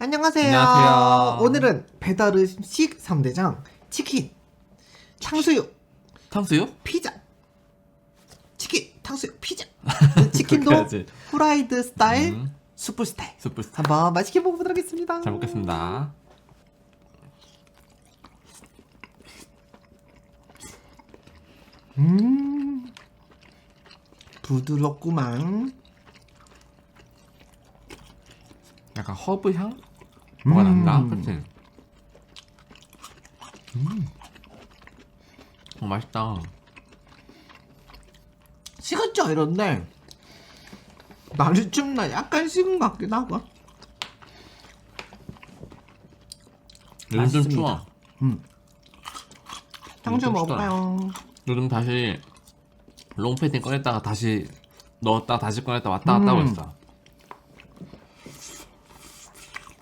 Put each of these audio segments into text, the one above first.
안녕하세요. 안녕하세요. 오늘은 배달 음식 3대장 치킨, 탕수육, 탕수육? 피자. 치킨, 탕수육, 피자. 치킨도. 후라이드 스타일, 음. 수프 스타일. 스프 스타. 한번 맛있게 먹어보도록 하겠습니다. 잘 먹겠습니다. 음, 부드럽구만. 약간 허브 향? 뭐가 음. 난다. 그치? 음. 어, 맛있다. 식었죠 이런데 날이 춥나 약간 식은 것 같기도 하고. 요즘. 추워. 탕수육 좀 먹어봐요. 요즘 다시 롱패딩 꺼냈다가 다시 넣었다가 다시 꺼냈다 왔다 갔다 하고 음. 있어.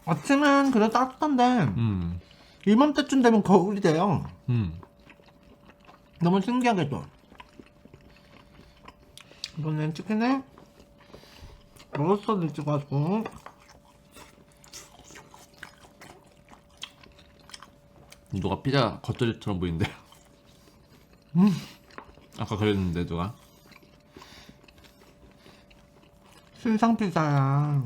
아침은 그래도 따뜻한데 음. 이맘때쯤 되면 겨울이 돼요. 음. 너무 신기하게도 이번엔 치킨에 로스터를 찍어가지고 누가 피자 겉절이처럼 보이는데. 아까 그랬는데 누가? 신상 피자야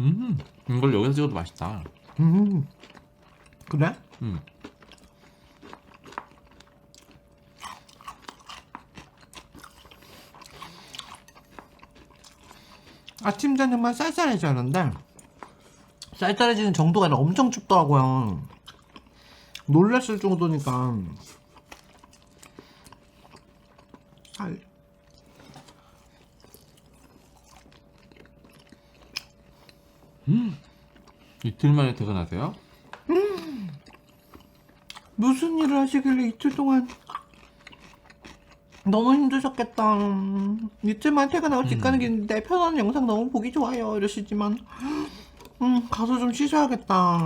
음. 이걸 여기서 찍어도 맛있다. 음 그래? 음. 아침 저녁만 쌀쌀해지는데 쌀쌀해지는 정도가 아니라 엄청 춥더라고요 놀랐을 정도니까 살 이틀 만에 퇴근하세요? 무슨 일을 하시길래 이틀 동안 너무 힘드셨겠다. 이틀만 퇴근하고 집 가는 길인데 편한 영상 너무 보기 좋아요 이러시지만 음 가서 좀 쉬셔야겠다.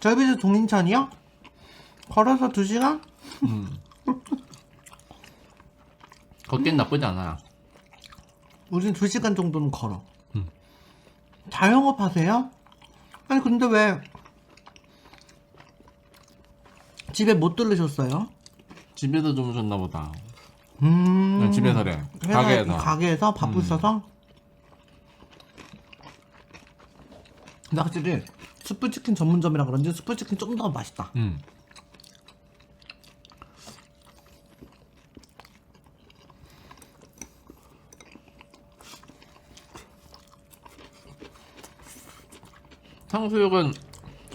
저희 집에서 동인천이요? 걸어서 2시간? 걷기엔 나쁘지 않아요. 우린 2시간 정도는 걸어. 자영업 하세요? 아니, 근데 왜 집에 못 들르셨어요? 집에서 주무셨나 보다. 음. 그냥 집에서래. 회사에- 가게에서. 가게에서 바쁘셔서? 근데 확실히 스프치킨 전문점이라 그런지 스프치킨 좀 더 맛있다. 음. 탕수육은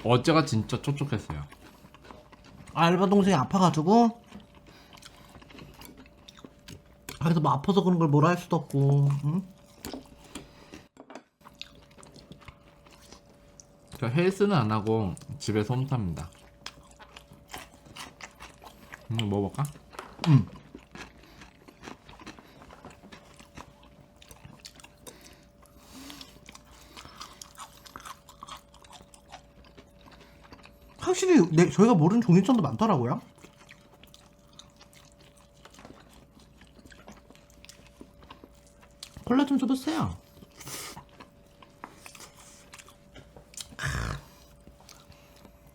어제가 진짜 촉촉했어요. 알바 동생이 아파가지고 아, 그래서 뭐 아파서 그런 걸 뭐라 할 수도 없고 응? 저 헬스는 안 하고 집에서 홈탑니다. 음, 먹어볼까? 응. 확실히 내, 저희가 모르는 종이천도 많더라고요. 콜라 좀 줘보세요.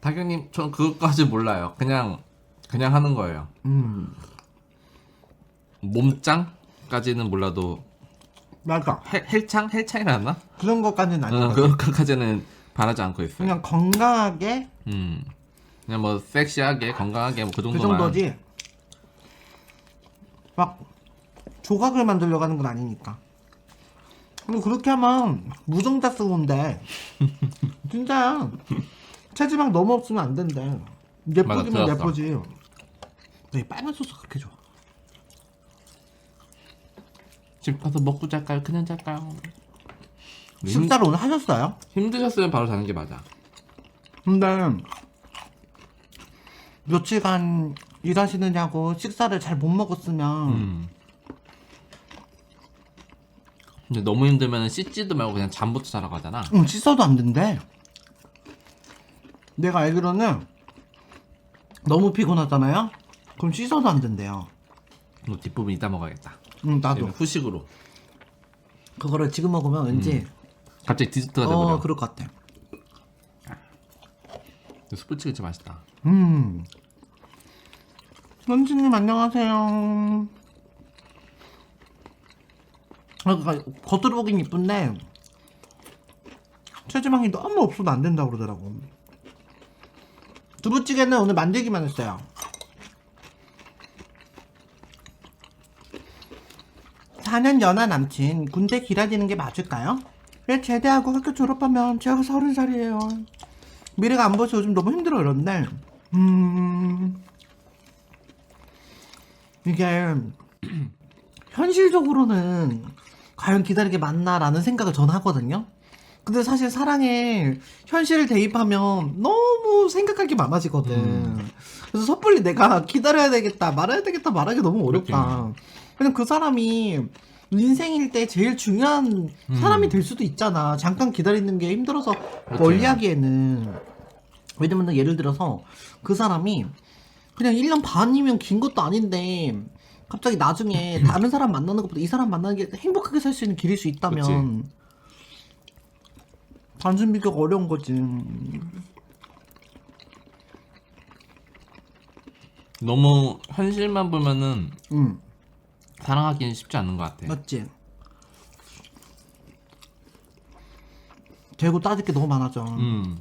다경님, 전 그것까지 몰라요. 그냥 그냥 하는 거예요. 음, 몸짱까지는 몰라도 맞아. 헬, 헬창? 헬창이라나? 그런 것까지는 어, 아니거든. 그것까지는 바라지 않고 있어요. 그냥 건강하게 음. 그냥 뭐 섹시하게 건강하게 뭐 그 그 정도만. 정도지. 막 조각을 만들려고 하는 건 아니니까. 근데 그렇게 하면 무정자스러운데 진짜 체지방 너무 없으면 안 된대. 맞아, 예쁘기만 들었어. 예쁘지. 이 빨간 소스 그렇게 좋아. 집 가서 먹고 잘까요? 그냥 잘까요? 힘, 식사를 오늘 하셨어요? 힘드셨으면 바로 자는 게 맞아. 근데 며칠간 일하시느냐고 식사를 잘 못 먹었으면 음. 근데 너무 힘들면 씻지도 말고 그냥 잠부터 자라고 하잖아. 응, 씻어도 안 된대. 내가 알기로는 너무 피곤하잖아요. 그럼 씻어도 안 된대요. 뭐 뒷부분 이따 먹어야겠다. 응 나도 후식으로. 그거를 지금 먹으면 왠지 갑자기 디저트가 어 돼버려. 그럴 것 같아. 스프치가 진짜 맛있다. 음. 런쥔님 안녕하세요. 아, 그러니까 겉으로 보긴 이쁜데 체지방이 너무 없어도 안 된다고 그러더라고. 두부찌개는 오늘 만들기만 했어요. 4년 연하 남친 군대 기다리는 게 맞을까요? 왜 제대하고 학교 졸업하면 제가 서른 살이에요. 미래가 안 보여서 요즘 너무 힘들어 이런데 음 이게 현실적으로는 과연 기다리게 맞나라는 생각을 저는 하거든요. 근데 사실 사랑에 현실을 대입하면 너무 생각할 게 많아지거든. 그래서 섣불리 내가 기다려야 되겠다, 말아야 되겠다, 말하기 너무 어렵다. 왜냐면 그 사람이 인생일 때 제일 중요한 사람이 될 수도 있잖아. 잠깐 기다리는 게 힘들어서 멀리 하기에는. 왜냐면 예를 들어서 그 사람이 그냥 1년 반이면 긴 것도 아닌데 갑자기 나중에 다른 사람 만나는 것보다 이 사람 만나는 게 행복하게 살 수 있는 길일 수 있다면 단순 비교가 어려운 거지. 너무 현실만 보면은 응, 사랑하기는 쉽지 않은 것 같아. 맞지? 재고 따질 게 너무 많아져. 음.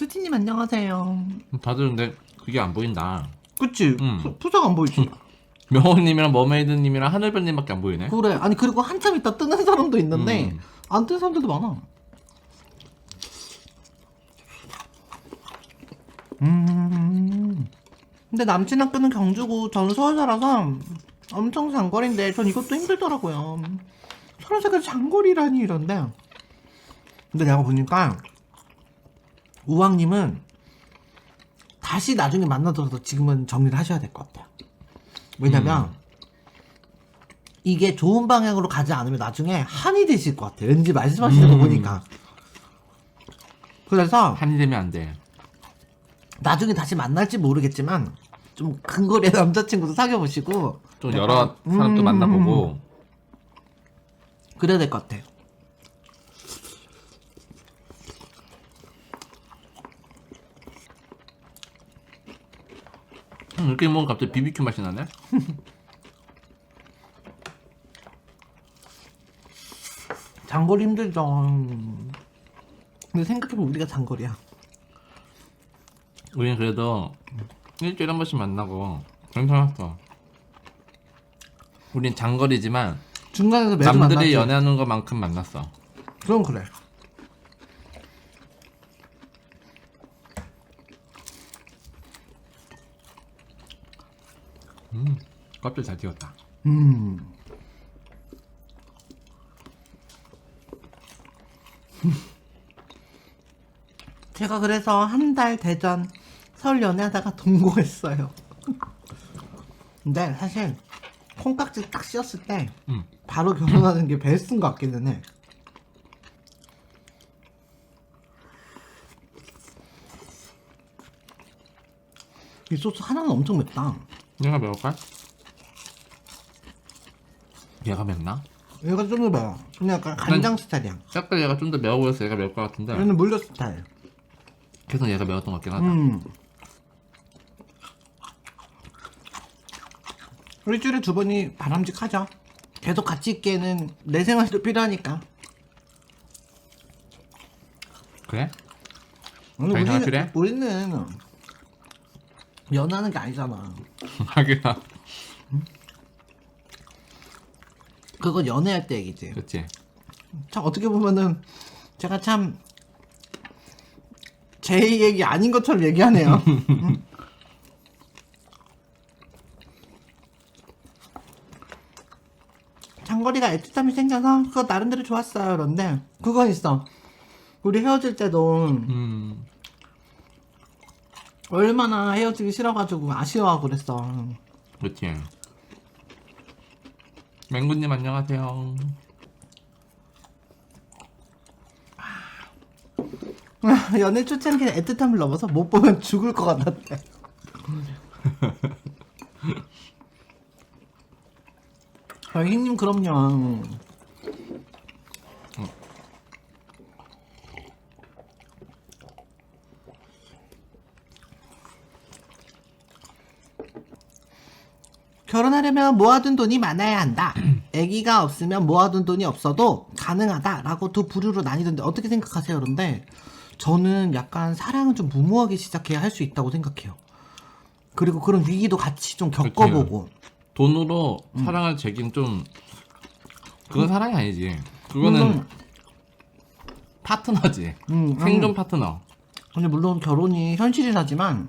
수지님 안녕하세요. 다들 근데 그게 안 보인다. 그치? 음. 푸- 푸사가 안 보이지? 명호님이랑 머메이드님이랑 하늘별님밖에 안 보이네. 그래. 아니 그리고 한참 있다 뜨는 사람도 있는데 음. 안 뜨는 사람들도 많아. 음. 근데 남친 학교는 경주고 저는 서울 살아서 엄청 장거리인데 전 이것도 힘들더라고요. 서울 살까지 장거리라니 이런데. 근데 내가 보니까 우왕님은 다시 나중에 만나더라도 지금은 정리를 하셔야 될 것 같아요. 왜냐면 이게 좋은 방향으로 가지 않으면 나중에 한이 되실 것 같아요. 왠지 말씀하시는 거 음. 보니까. 그래서 한이 되면 안 돼. 나중에 다시 만날지 모르겠지만 좀 근거리의 남자친구도 사귀어 보시고 좀 여러 사람도 음. 만나보고 그래야 될 것 같아. 음, 이렇게 먹으면 갑자기 비비큐 맛이 나네. 장거리 힘들죠. 근데 생각해보면 우리가 장거리야. 우리는 그래도 일주일에 한 번씩 만나고 괜찮았어. 우린 장거리지만 중간에서 매주 남들이 만나지. 연애하는 것만큼 만났어. 그럼 그래. 껍질 잘 튀었다. 음. 제가 그래서 한 달 대전 서울 연애하다가 동거했어요. 근데 사실 콩깍지 딱 씌었을 때 음. 바로 결혼하는 게 베스트인 것 같기는 해. 이 소스 하나는 엄청 맵다. 얘가 매울까? 얘가 맵나? 얘가 좀 더 매워. 그냥 약간 간장 스타일이야. 약간 얘가 좀 더 매워 보여서 얘가 매울 것 같은데 얘는 물려 스타일. 계속 얘가 매웠던 것 같긴 하다. 음. 일주일에 두 번이 바람직하죠. 계속 같이 있기에는 내 생활도 필요하니까. 그래? 근데 자기 생활 우리는, 필요해? 우리는 연하는 게 아니잖아. 하기야. 그건 연애할 때 얘기지. 그렇지. 참 어떻게 보면은 제가 참 제 얘기 아닌 것처럼 얘기하네요. 음. 장거리가 애틋함이 생겨서 그거 나름대로 좋았어요. 그런데 그건 있어. 우리 헤어질 때도 음. 얼마나 헤어지기 싫어가지고 아쉬워하고 그랬어. 그렇지. 맹구님 안녕하세요. 연애 초창기에 애틋함을 넘어서 못 보면 죽을 것 같았대. 아, 형님 그럼요. 결혼하려면 모아둔 돈이 많아야 한다. 아기가 없으면 모아둔 돈이 없어도 가능하다라고 두 부류로 나뉘던데 어떻게 생각하세요? 그런데 저는 약간 사랑은 좀 무모하게 시작해야 할 수 있다고 생각해요. 그리고 그런 위기도 같이 좀 겪어보고. 돈으로 사랑을 재긴 좀 그건 사랑이 아니지. 그거는 물론, 파트너지. 음, 생존 파트너. 근데 물론 결혼이 현실이긴 하지만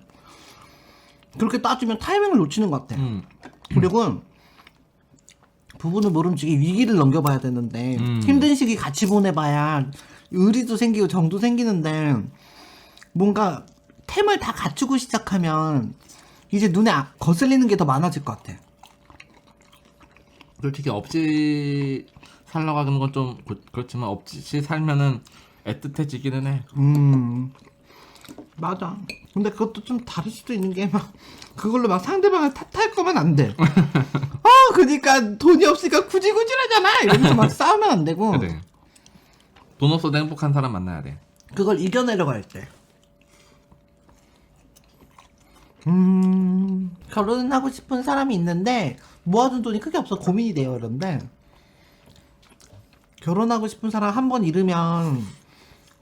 그렇게 따지면 타이밍을 놓치는 것 같아. 음. 그리고 부부는 모름지기 위기를 넘겨봐야 되는데 음. 힘든 시기 같이 보내봐야 의리도 생기고 정도 생기는데 뭔가 템을 다 갖추고 시작하면 이제 눈에 아- 거슬리는 게 더 많아질 것 같아. 솔직히 없이 살려고 하는 건 좀 그렇지만 없이 살면은 애틋해지기는 해. 음 맞아. 근데 그것도 좀 다를 수도 있는 게 막 그걸로 막 상대방을 탓할 거면 안 돼. 아 그니까 돈이 없으니까 굳이 굳이라잖아. 이러면서 막 싸우면 안 되고 그래. 돈 없어도 행복한 사람 만나야 돼. 그걸 이겨내려고 할 때. 음, 결혼은 하고 싶은 사람이 있는데 모아둔 돈이 크게 없어 고민이 돼요. 그런데 결혼하고 싶은 사람 한 번 잃으면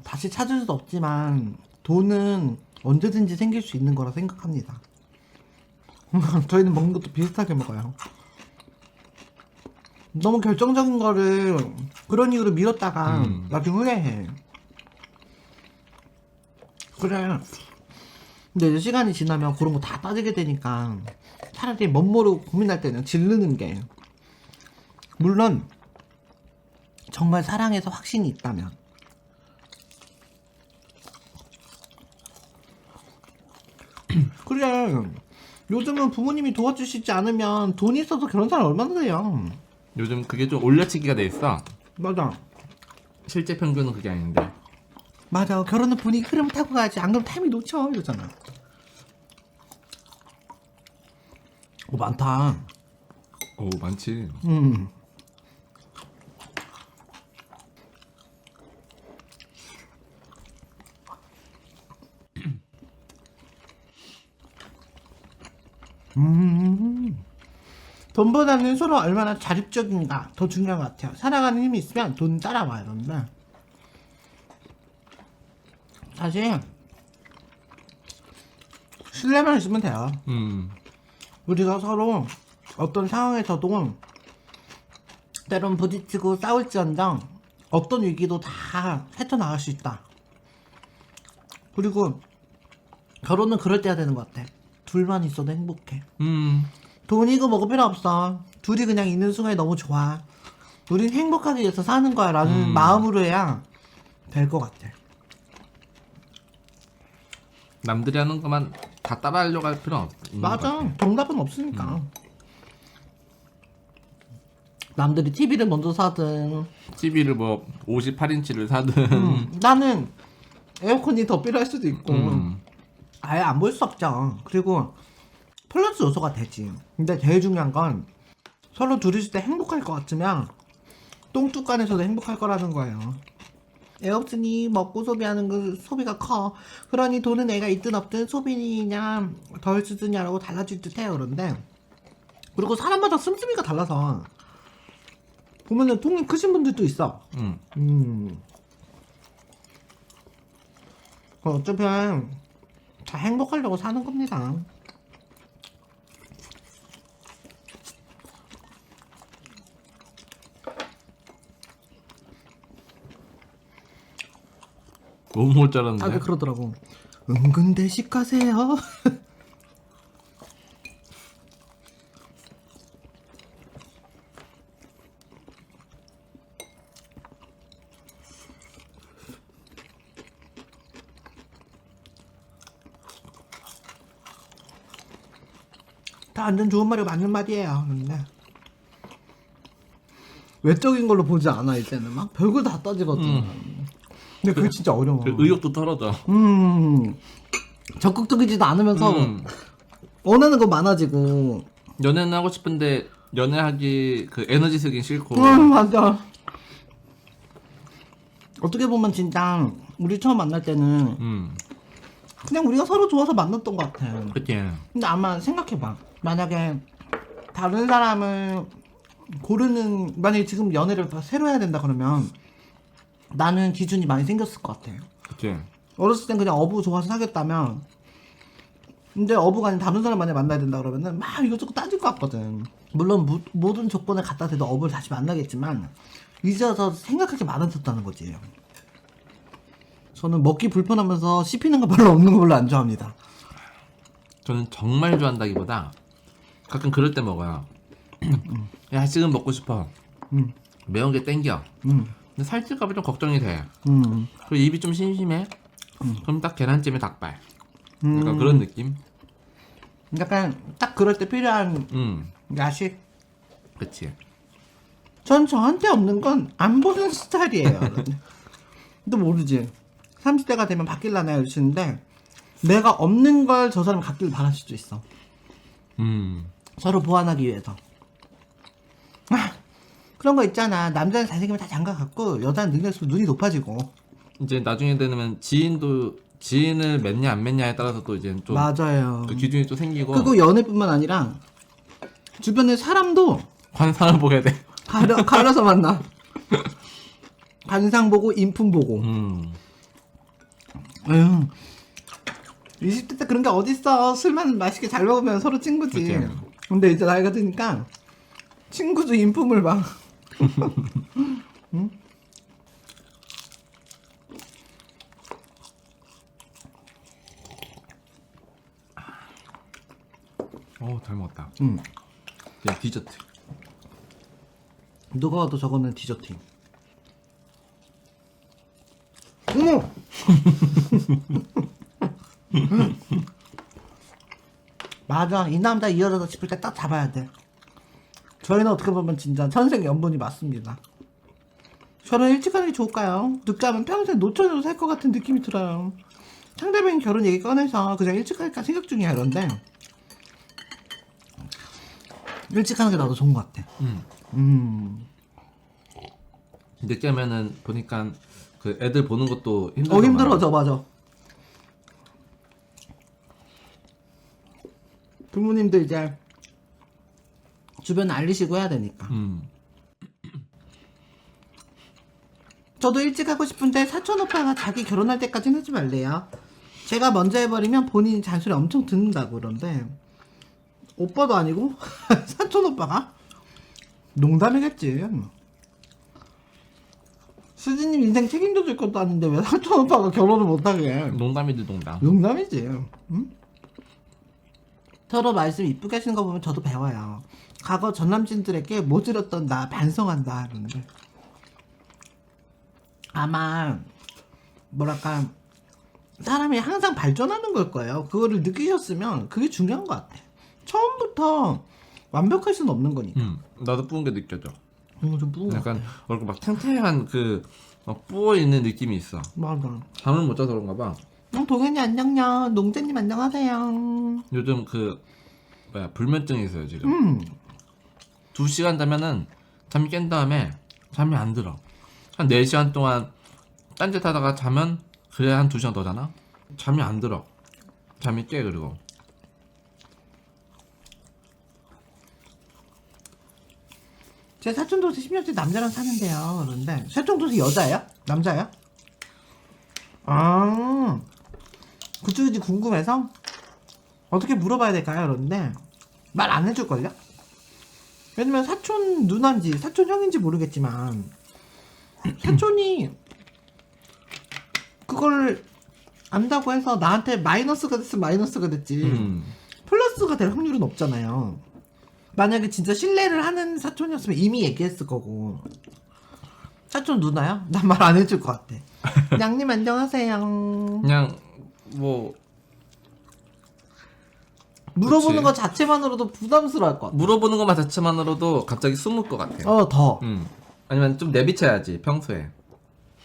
다시 찾을 수 없지만 돈은 언제든지 생길 수 있는 거라 생각합니다. 저희는 먹는 것도 비슷하게 먹어요. 너무 결정적인 거를 그런 이유로 미뤘다가 음. 나중에 후회해. 그래. 근데 이제 시간이 지나면 그런 거다 빠지게 되니까 차라리 멋 모르고 고민할 때는 질르는 게 물론 정말 사랑해서 확신이 있다면 그래 요즘은 부모님이 도와주시지 않으면 돈이 있어도 결혼 사람 얼마나 돼요 요즘 그게 좀 올려치기가 돼 있어. 맞아 실제 평균은 그게 아닌데. 맞아 결혼은 분위기 흐름 타고 가야지 안 그러면 타이밍 놓쳐 이러잖아 오 많다 오 많지. 음. 음. 돈보다는 서로 얼마나 자립적인가 더 중요한 것 같아요. 살아가는 힘이 있으면 돈 따라와요. 근데 사실 신뢰만 있으면 돼요. 음. 우리가 서로 어떤 상황에서도 때론 부딪히고 싸울지언정 어떤 위기도 다 헤쳐나갈 수 있다. 그리고 결혼은 그럴 때야 되는 것 같아. 둘만 있어도 행복해. 음. 돈이고 뭐고 필요 없어. 둘이 그냥 있는 순간이 너무 좋아. 우린 행복하기 위해서 사는 거야 라는 음. 마음으로 해야 될 것 같아. 남들이 하는 것만 다 따라하려고 할 필요는 없. 있는 것 맞아. 같아. 정답은 없으니까. 남들이 TV를 먼저 사든 TV를 뭐 58인치를 사든. 음, 나는 에어컨이 더 필요할 수도 있고 음. 아예 안 볼 수 없죠. 그리고 플러스 요소가 되지. 근데 제일 중요한 건 서로 둘이 있을 때 행복할 것 같으면 똥뚜간에서도 행복할 거라는 거예요. 애 없으니 먹고 소비하는 그 소비가 커. 그러니 돈은 애가 있든 없든 소비냐 덜 쓰느냐라고 달라질 듯 해요. 그런데 그리고 사람마다 씀씀이가 달라서 보면은 통이 크신 분들도 있어. 음. 음. 그 어차피 다 행복하려고 사는 겁니다. 너무 못 자랐는데. 다들 그러더라고. 은근 대식하세요. 다 완전 좋은 말이 맞는 말이에요. 근데 외적인 걸로 보지 않아 이제는 막 별걸 다 따지거든. 근데 그게 진짜 어려워. 그 의욕도 떨어져. 음. 적극적이지도 않으면서 음. 원하는 거 많아지고. 연애는 하고 싶은데 연애하기 그 에너지 쓰긴 싫고. 음, 맞아. 어떻게 보면 진짜 우리 처음 만날 때는 음. 그냥 우리가 서로 좋아서 만났던 것 같아. 그치. 근데 아마 생각해봐. 만약에 다른 사람을 고르는 만약에 지금 연애를 다 새로 해야 된다 그러면 나는 기준이 많이 생겼을 것 같아. 그치. 어렸을 땐 그냥 어부 좋아서 사귀었다면 근데 어부가 아닌 다른 사람 만약 만나야 된다 그러면은 막 이것저것 따질 것 같거든. 물론 무- 모든 조건을 갖다 대도 어부를 다시 만나겠지만 이제 와서 생각할 게 많아졌다는 거지. 저는 먹기 불편하면서 씹히는 거 별로 없는 거 별로 안 좋아합니다. 저는 정말 좋아한다기보다 가끔 그럴 때 먹어요. 야 지금 먹고 싶어. 음. 매운 게 땡겨. 음, 근데 살찔까봐 좀 걱정이 돼. 음, 그리고 입이 좀 심심해. 그럼 딱 계란찜에 닭발. 음. 약간 그런 느낌. 약간 딱 그럴 때 필요한 음, 야식. 그치. 전 저한테 없는 건 안 보는 스타일이에요. 또 모르지. 30대가 되면 바뀔라나 이러시는데 내가 없는 걸 저 사람 갖길 바랄 수도 있어. 음, 서로 보완하기 위해서. 아, 그런 거 있잖아. 남자는 잘생기면 다 장가 갖고 여자는 능력 있으면 눈이 높아지고. 이제 나중에 되면 지인도 지인을 맺냐 안 맺냐에 따라서 또 이제 좀 맞아요. 그 기준이 또 생기고 그리고 연애뿐만 아니라 주변의 사람도 관상을 보게 돼. 가려, 가려서 만나. 관상 보고 인품 보고. 음, 에휴. 20대 때 그런 게 어딨어. 술만 맛있게 잘 먹으면 서로 친구지. 그치. 근데 이제 나이가 드니까 친구도 인품을 막. 응? 어, 잘 먹었다. 응. 그냥 디저트. 누가 와도 저거는 디저트. 어머! 맞아. 이 남자 이 여자 싶을 때 딱 잡아야 돼. 저희는 어떻게 보면 진짜 천생 연분이 맞습니다. 결혼 일찍 하는 게 좋을까요? 늦게 하면 평생 노처녀로 살 것 같은 느낌이 들어요. 상대방이 결혼 얘기 꺼내서 그냥 일찍 할까 생각 중이야 이런데 일찍 하는 게 나도 좋은 것 같아. 음. 음. 늦게 하면은 보니까 그 애들 보는 것도 힘들어. 어 힘들어져 맞아. 부모님들 이제 주변 알리시고 해야 되니까. 음. 저도 일찍 하고 싶은데 사촌 오빠가 자기 결혼할 때까지는 하지 말래요. 제가 먼저 해버리면 본인이 잔소리 엄청 듣는다고 그런데 오빠도 아니고 사촌 오빠가 농담이겠지. 수진님 인생 책임져 줄 것도 아닌데 왜 사촌 오빠가 결혼을 못하게? 농담이지 농담. 농담이지. 응? 서로 말씀 이쁘게 하시는 거 보면 저도 배워요. 과거 전 남친들에게 모질었던 나 반성한다 이러는데 아마 뭐랄까 사람이 항상 발전하는 걸 거예요. 그거를 느끼셨으면 그게 중요한 것 같아. 처음부터 완벽할 수는 없는 거니까. 음. 나도 뿌은 게 느껴져. 이거 좀 뿌은 것 약간 같아. 얼굴 막 탱탱한 그막 부어 있는 느낌이 있어. 맞아. 잠을 못 자서 그런가 봐. 어, 동현이 안녕요. 농재님 안녕하세요. 요즘 그 뭐야 불면증이 있어요 지금. 음. 두 시간 자면은 잠이 깬 다음에 잠이 안 들어. 한 4시간 동안 딴짓 하다가 자면 그래야 한 2시간 더 자나? 잠이 안 들어. 잠이 깨 그리고. 제 사촌 동생 10년째 남자랑 사는데요. 그런데 사촌 동생 여자예요? 남자예요? 아 그쪽인지 궁금해서 어떻게 물어봐야 될까요? 그런데 말 안 해줄걸요? 왜냐면 사촌 누나인지 사촌 형인지 모르겠지만 사촌이 그걸 안다고 해서 나한테 마이너스가 됐으면 마이너스가 됐지 음. 플러스가 될 확률은 없잖아요. 만약에 진짜 신뢰를 하는 사촌이었으면 이미 얘기했을 거고. 사촌 누나야? 난 말 안 해줄 것 같아. 양님 안녕하세요. 그냥 뭐 물어보는 그치. 것 자체만으로도 부담스러울 것 같아. 물어보는 것만 자체만으로도 갑자기 숨을 것 같아. 어, 더. 음. 아니면 좀 내비쳐야지 평소에.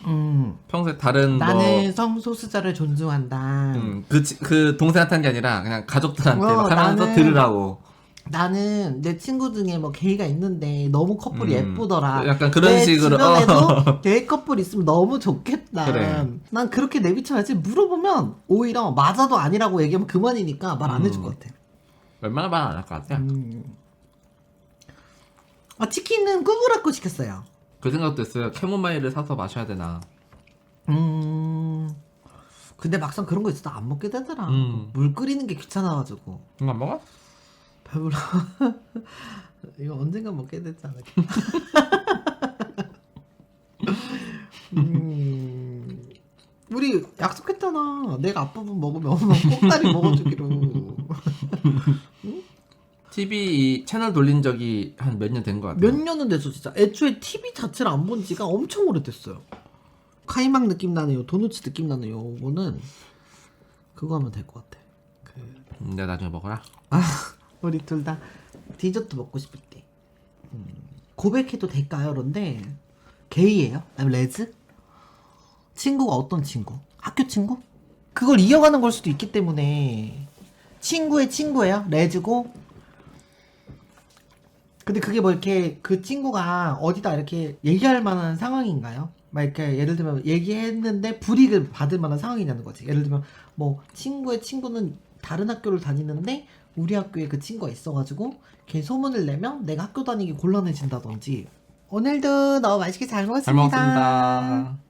음. 평소에 다른 나는 성소수자를 존중한다. 뭐 음, 그, 지- 그 동생한테 한 게 아니라 그냥 가족들한테 어, 막 하면서 나는- 들으라고 나는 내 친구 중에 뭐 게이가 있는데 너무 커플이 음. 예쁘더라. 약간 그런 내 식으로, 주변에도 게이 커플 있으면 너무 좋겠다. 그래. 난 그렇게 내비쳐야지 물어보면 오히려 맞아도 아니라고 얘기하면 그만이니까 말안 음. 해줄 것 같아. 웬만하면 말안 할 것 같아 음. 아, 치킨은 꾸부라꾸 시켰어요. 그 생각도 했어요 캐모마일을 사서 마셔야 되나 음. 근데 막상 그런 거 있어도 안 먹게 되더라. 음. 물 끓이는 게 귀찮아가지고. 이거 안 먹어? 배불러. 이거 언젠가 먹게 되지 않을까? 음, 우리 약속했잖아. 내가 앞부분 먹으면 엄마 꼭다리 먹어주기로. TV 이 채널 돌린 적이 한 몇 년 된 것 같아요 몇 년은 됐어 진짜. 애초에 TV 자체를 안 본 지가 엄청 오래됐어요. 카이막 느낌 나네요. 도누츠 느낌 나네요. 이거는 그거 하면 될 것 같아. 그 음, 내가 나중에 먹어라 아, 우리 둘 다 디저트 먹고 싶을 때. 음, 고백해도 될까요? 런데 게이예요? 아니면 레즈? 친구가 어떤 친구? 학교 친구? 그걸 이어가는 걸 수도 있기 때문에 친구의 친구예요? 레즈고? 근데 그게 뭐 이렇게 그 친구가 어디다 이렇게 얘기할 만한 상황인가요? 막 이렇게 예를 들면 얘기했는데 불이익을 받을 만한 상황이냐는 거지. 예를 들면 뭐 친구의 친구는 다른 학교를 다니는데 우리 학교에 그 친구가 있어가지고 걔 소문을 내면 내가 학교 다니기 곤란해진다든지. 오늘도 너무 맛있게 잘 먹었습니다. 잘 먹었습니다